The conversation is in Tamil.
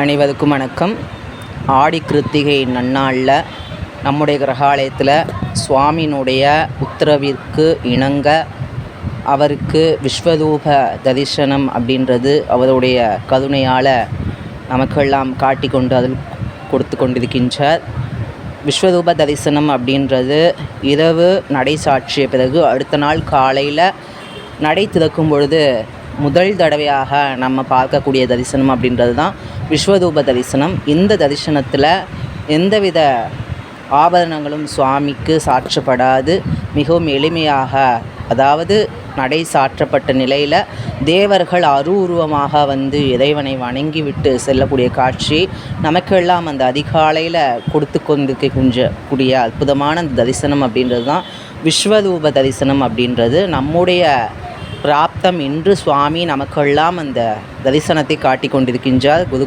அனைவருக்கும் வணக்கம். ஆடி கிருத்திகை நன்னாளில் நம்முடைய கிரகாலயத்தில் சுவாமியினுடைய உத்தரவிற்கு இணங்க அவருக்கு விஸ்வரூப தரிசனம் அப்படின்றது அவருடைய கருணையால் நமக்கெல்லாம் காட்டி கொண்டு அதில் கொடுத்து கொண்டிருக்கின்றார். விஸ்வரூப தரிசனம் அப்படின்றது இரவு நடை சாட்சிய பிறகு அடுத்த நாள் காலையில் நடை திறக்கும் பொழுது முதல் தடவையாக நம்ம பார்க்கக்கூடிய தரிசனம் அப்படின்றது தான் விஸ்வரூப தரிசனம். இந்த தரிசனத்தில் எந்தவித ஆபரணங்களும் சுவாமிக்கு சாற்றப்படாது. மிகவும் எளிமையாக அதாவது நடை சாற்றப்பட்ட நிலையில் தேவர்கள் அருவுருவமாக வந்து இறைவனை வணங்கிவிட்டு செல்லக்கூடிய காட்சி நமக்கெல்லாம் அந்த அதிகாலையில் கொடுத்து கொண்டிருக்கின்ற கூடிய அற்புதமான அந்த தரிசனம் அப்படின்றது தான். விஸ்வரூப தரிசனம் அப்படின்றது நம்முடைய பிராப்தம் இன்று சுவாமி நமக்கெல்லாம் அந்த தரிசனத்தை காட்டி கொண்டிருக்கின்றார் குரு